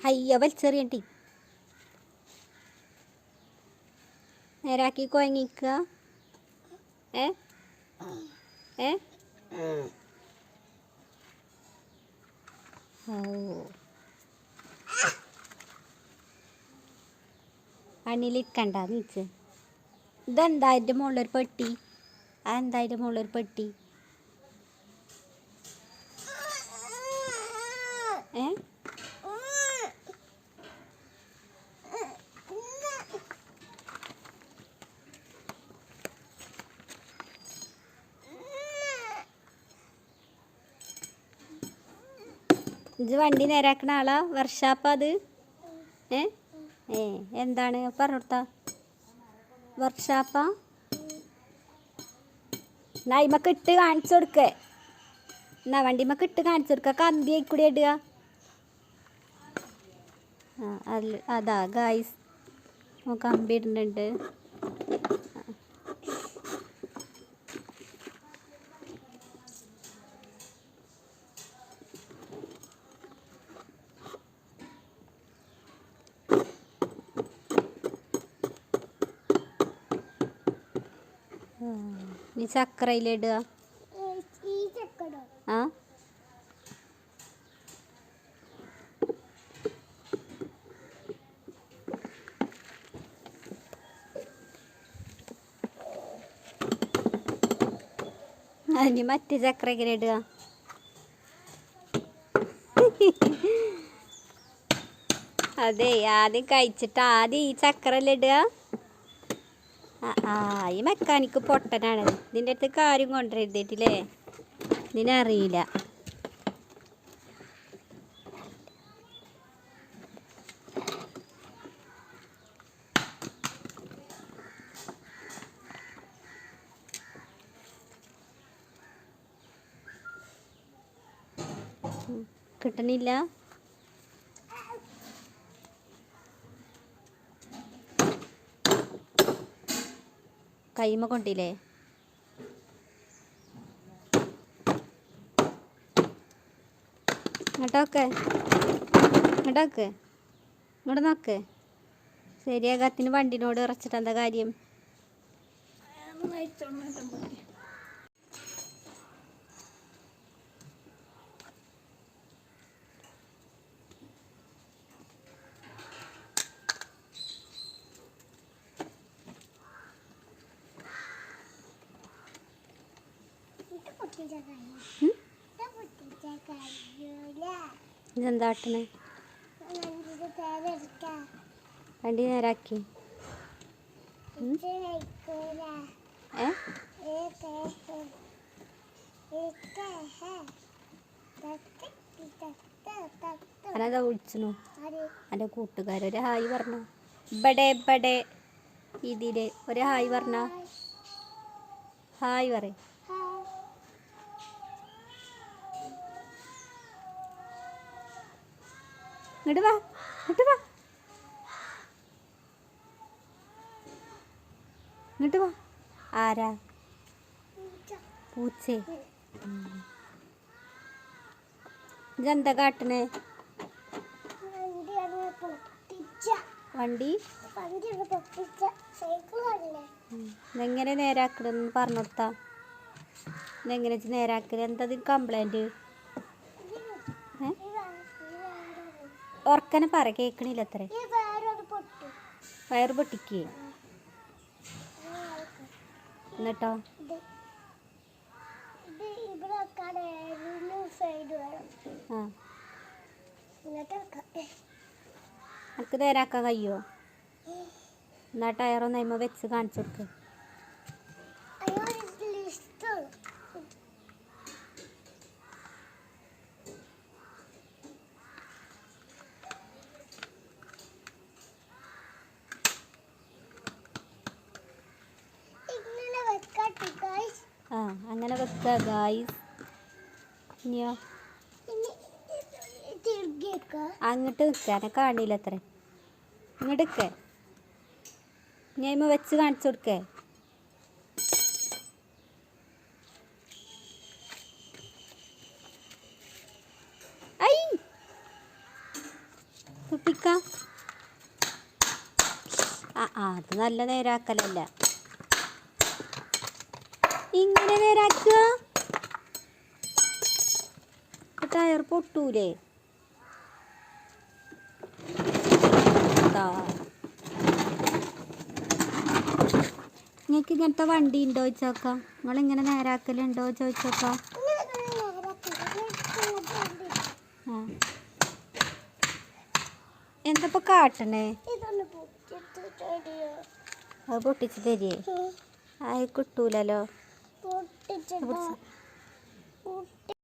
അയ്യ വലിച്ചെറിയണ്ടി നേരാക്കി കുഴങ്ങിക്കുക ഏ? ഏ? ഓ അണിലിരിക്കണ്ട നീച്ച്. ഇതെന്താ അതിന്റെ മുകളിലൊരു പെട്ടി? അതെന്താ അതിന്റെ മുകളിലൊരു പെട്ടി? ഏ? ഇത് വണ്ടി നേരാക്കണ ആളാ? വർഷാപ്പ അത്? ഏ? ഏ എന്താണ്? പറഞ്ഞോടുത്ത വർഷാപ്പാ എന്നാ ഇമ്മക്ക് ഇട്ട് കാണിച്ചു കൊടുക്കേ. എന്നാ വണ്ടിമക്ക് ഇട്ട് കാണിച്ചു കൊടുക്ക. കമ്പി ആയിക്കൂടി ഇടുക. അതാ ഗായ്സ് കമ്പി ഇടുന്നുണ്ട്. നീ ചക്രയിലിടുക. ആ. അതിന് മറ്റേ ചക്രയ്ക്ക് ഇടുക. അതെ ആദ്യം കഴിച്ചിട്ട് ആദ്യം ഈ ചക്രല്ലേ ഇടുക ആ, ഈ മെക്കാനിക്ക് പൊട്ടനാണ്. ഇതിന്റെ അടുത്ത് കാര്യം കൊണ്ടുവരുന്നിട്ടില്ലേ ഇതിനറിയില്ല കിട്ടണില്ല. കൈമ കൊണ്ടില്ലേ? ഇങ്ങോട്ടോക്കെ ഇങ്ങോട്ടോക്ക് ഇങ്ങോട്ട് നോക്ക്. ശരിയാകത്തിന് വണ്ടിനോട് ഇറച്ചിട്ട് എന്താ കാര്യം ഇത് പൊട്ടിച്ച കാര്യം ഉം? ഇത് പൊട്ടിച്ച കാര്യമില്ല ഇതെന്താ വണ്ടി നേരാക്കി. അനതാ വിളിച്ചു ആര് എന്റെ കൂട്ടുകാർ ഒരു ഹായ് പറഞ്ഞ. ഇവിടെ ഇവിടെ ഇതിലെ. ഒരു ഹായ് പറഞ്ഞ. ഹായ് പറ ഇങ്ങോട്ട് വാ ഇങ്ങോട്ട് വാ. ഇങ്ങോട്ട് വാ. ആരാ? പൂച്ചേ. ഇതെന്താ കാട്ടണേ? വണ്ടി? ഇതെങ്ങനെ നേരാക്കണെന്ന് പറഞ്ഞു കൊടുത്താ? ഇതെങ്ങനെ നേരാക്കൽ? എന്താ ഇതിന് കംപ്ലൈന്റ് ഏ ഉറക്കനെ പറ കേൾക്കണില്ല അത്ര. വയറ് പൊട്ടിക്കേ. എന്നിട്ടോ? എനിക്ക് നേരാക്കാൻ കഴിയുമോ എന്നാ ടയറൊന്ന് അതിമ വെച്ച് കാണിച്ചു കൊടുക്ക് അയ്യോ ലിസ്റ്റ് ഇങ്ങനെ വെക്കാട്ടെ ഗൈസ് ആ അങ്ങനെ വെക്കുക ഗായ്സ് ഇനിയോ? അങ്ങോട്ട് നിൽക്കുക നിൽക്കാനെ കാണില്ല അത്ര. ഇങ്ങോട്ട് നിൽക്കേ ഇനി വെച്ച് കാണിച്ചു കൊടുക്കേ. ഐ! ആ അത് നല്ല നേരാക്കലല്ല? ഇങ്ങനെ നേരാക്കുക ടയർ പൊട്ടൂലേ? നിങ്ങൾക്ക് ഇങ്ങനത്തെ വണ്ടി ഉണ്ടോ ചോദിച്ചോക്കാം? നിങ്ങളിങ്ങനെ നേരാക്കലുണ്ടോ ചോദിച്ചോക്കാം? എന്തപ്പോ കാട്ടണേ? അത് പൊട്ടിച്ച് തരിയേ. അത് കിട്ടൂലല്ലോ. പൊട്ടിച്ചിട്ടോ പൊട്ടി